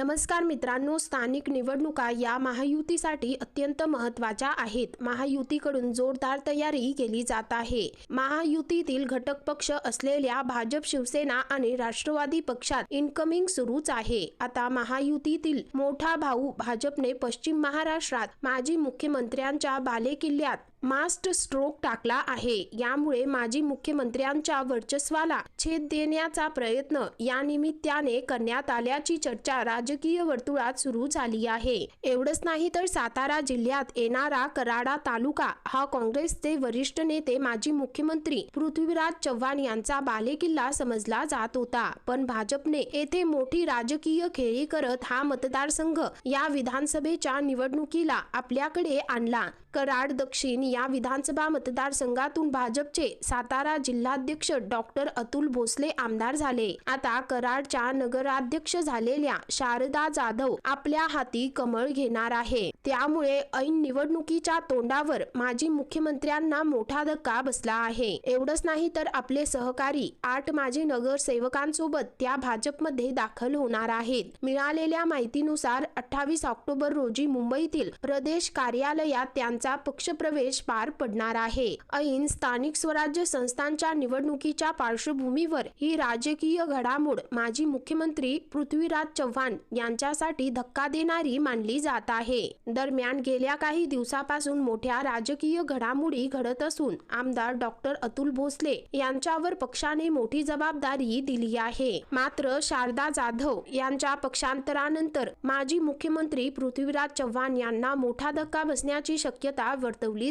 नमस्कार मित्रांनो स्थानिक निवडणुका या महायुतीसाठी अत्यंत महत्त्वाच्या आहेत. महायुतीकडून जोरदार तयारी केली जात आहे. महायुतीतील घटक पक्ष असलेल्या भाजप शिवसेना आणि राष्ट्रवादी पक्षात इनकमिंग सुरूच आहे. आता महायुतीतील मोठा भाऊ भाजपने पश्चिम महाराष्ट्रात माजी मुख्यमंत्र्यांच्या बालेकिल्ल्यात मास्ट स्ट्रोक टाकला आहे. यामुळे माजी मुख्यमंत्र्यांच्या वर्चस्वाला छेद देण्याचा प्रयत्न या निमित्ताने करण्यात आल्याची चर्चा राजकीय वर्तुळात सुरू झाली आहे. एवढंच नाही तर सातारा जिल्ह्यात येणारा कराडा तालुका हा काँग्रेसचे वरिष्ठ नेते माजी मुख्यमंत्री पृथ्वीराज चव्हाण यांचा बालेकिल्ला समजला जात होता. पण भाजपने येथे मोठी राजकीय खेळी करत हा मतदारसंघ या विधानसभेच्या निवडणुकीला आपल्याकडे आणला. कराड दक्षिण या विधानसभा मतदारसंघातून भाजपचे सातारा जिल्हाध्यक्ष डॉक्टर अतुल भोसले आमदार झाले. आता कराडच्या नगराध्यक्ष झालेल्या शारदा जाधव आपल्या हाती कमळ घेणार आहे. त्यामुळे ऐन निवडणुकीच्या तोंडावर माजी मुख्यमंत्र्यांना मोठा धक्का बसला आहे. एवढंच नाही तर आपले सहकारी आठ माजी नगरसेवकांसोबत त्या भाजपमध्ये दाखल होणार आहेत. मिळालेल्या माहितीनुसार अठ्ठावीस ऑक्टोबर रोजी मुंबईतील प्रदेश कार्यालयात त्यांचा पक्षप्रवेश पार पडणार आहे. ऐन स्थानिक स्वराज्य संस्थांच्या निवडणुकीच्या पार्श्वभूमीवर ही राजकीय घडामोड माजी मुख्यमंत्री पृथ्वीराज चव्हाण यांच्यासाठी धक्का देणारी मानली जात आहे. दरम्यान गेल्या काही दिवसापासून मोठ्या राजकीय घडामोडी घडत असून आमदार डॉक्टर अतुल भोसले यांच्यावर पक्षाने मोठी जबाबदारी दिली आहे. मात्र शारदा जाधव यांच्या पक्षांतरानंतर माजी मुख्यमंत्री पृथ्वीराज चव्हाण यांना मोठा धक्का बसण्याची शक्यता वर्तवली